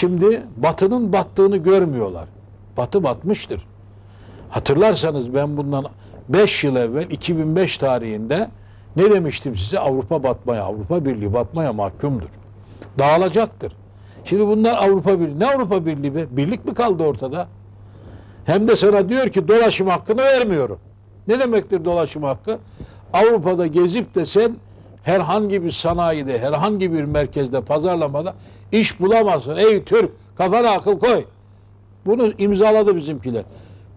Şimdi batının battığını görmüyorlar. Batı batmıştır. Hatırlarsanız ben bundan 5 yıl evvel 2005 tarihinde ne demiştim size? Avrupa batmaya, Avrupa Birliği batmaya mahkumdur. Dağılacaktır. Şimdi bunlar Avrupa Birliği. Ne Avrupa Birliği be? Birlik mi kaldı ortada? Hem de sana diyor ki dolaşım hakkını vermiyorum. Ne demektir dolaşım hakkı? Avrupa'da gezip de sen herhangi bir sanayide, herhangi bir merkezde, pazarlamada iş bulamazsın. Ey Türk kafana akıl koy. Bunu imzaladı bizimkiler.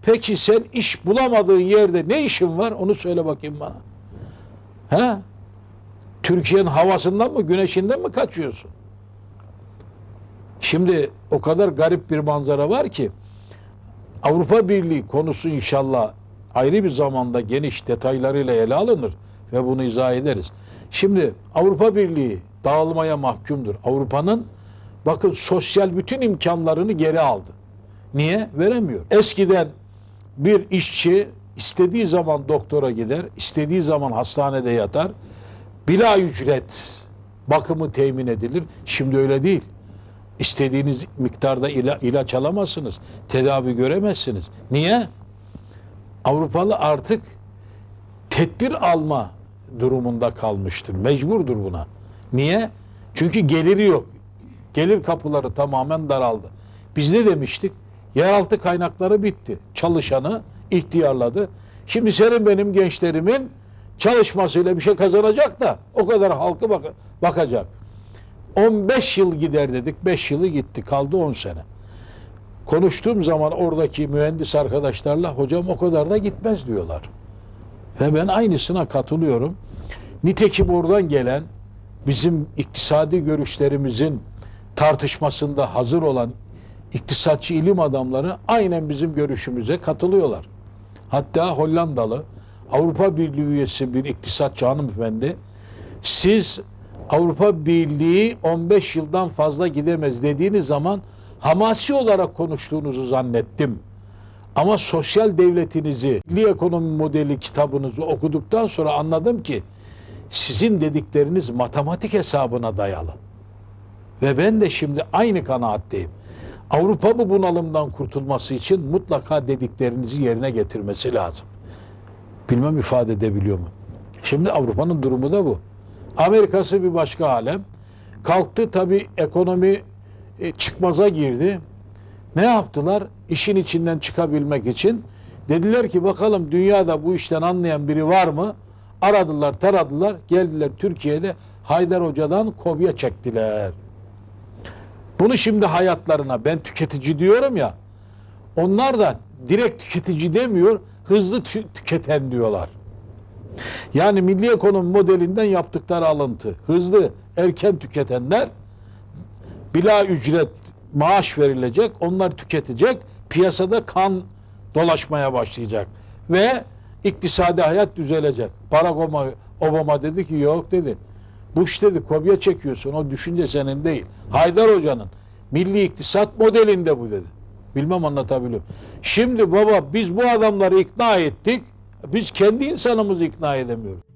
Peki sen iş bulamadığın yerde ne işin var? Onu söyle bakayım bana. He? Türkiye'nin havasından mı, güneşinden mi kaçıyorsun? Şimdi o kadar garip bir manzara var ki Avrupa Birliği konusu inşallah ayrı bir zamanda geniş detaylarıyla ele alınır ve bunu izah ederiz. Şimdi Avrupa Birliği dağılmaya mahkumdur. Avrupa'nın bakın sosyal bütün imkanlarını geri aldı. Niye? Veremiyor. Eskiden bir işçi istediği zaman doktora gider, istediği zaman hastanede yatar. Bila ücret bakımı temin edilir. Şimdi öyle değil. İstediğiniz miktarda ila- ilaç alamazsınız. Tedavi göremezsiniz. Niye? Avrupalı artık tedbir alma durumunda kalmıştır. Mecburdur buna. Niye? Çünkü geliri yok. Gelir kapıları tamamen daraldı. Biz ne demiştik? Yeraltı kaynakları bitti. Çalışanı ihtiyarladı. Şimdi senin benim gençlerimin çalışmasıyla bir şey kazanacak da o kadar halkı bak- bakacak. 15 yıl gider dedik. 5 yılı gitti. Kaldı 10 sene. Konuştuğum zaman oradaki mühendis arkadaşlarla hocam o kadar da gitmez diyorlar. Ve ben aynısına katılıyorum. Nitekim oradan gelen bizim iktisadi görüşlerimizin tartışmasında hazır olan iktisatçı ilim adamları aynen bizim görüşümüze katılıyorlar. Hatta Hollandalı Avrupa Birliği üyesi bir iktisatçı hanımefendi siz Avrupa Birliği 15 yıldan fazla gidemez dediğiniz zaman hamasi olarak konuştuğunuzu zannettim. Ama sosyal devletinizi, milli ekonomi modeli kitabınızı okuduktan sonra anladım ki sizin dedikleriniz matematik hesabına dayalı. Ve ben de şimdi aynı kanaatteyim. Avrupa bu bunalımdan kurtulması için mutlaka dediklerinizi yerine getirmesi lazım. Bilmem ifade edebiliyor mu? Şimdi Avrupa'nın durumu da bu. Amerika'sı bir başka alem. Kalktı tabii ekonomi e, çıkmaza girdi. Ne yaptılar? İşin içinden çıkabilmek için dediler ki bakalım dünyada bu işten anlayan biri var mı? Aradılar, taradılar, geldiler Türkiye'de Haydar Hoca'dan kopya çektiler. Bunu şimdi hayatlarına ben tüketici diyorum ya. Onlar da direkt tüketici demiyor, hızlı tü- tüketen diyorlar. Yani milli ekonomi modelinden yaptıkları alıntı. Hızlı, erken tüketenler bila ücret maaş verilecek, onlar tüketecek, piyasada kan dolaşmaya başlayacak ve iktisadi hayat düzelecek. Barack Obama, Obama dedi ki yok dedi. Bush dedi kopya çekiyorsun o düşünce senin değil. Haydar Hoca'nın milli iktisat modelinde bu dedi. Bilmem anlatabiliyor. Şimdi baba biz bu adamları ikna ettik. Biz kendi insanımızı ikna edemiyoruz.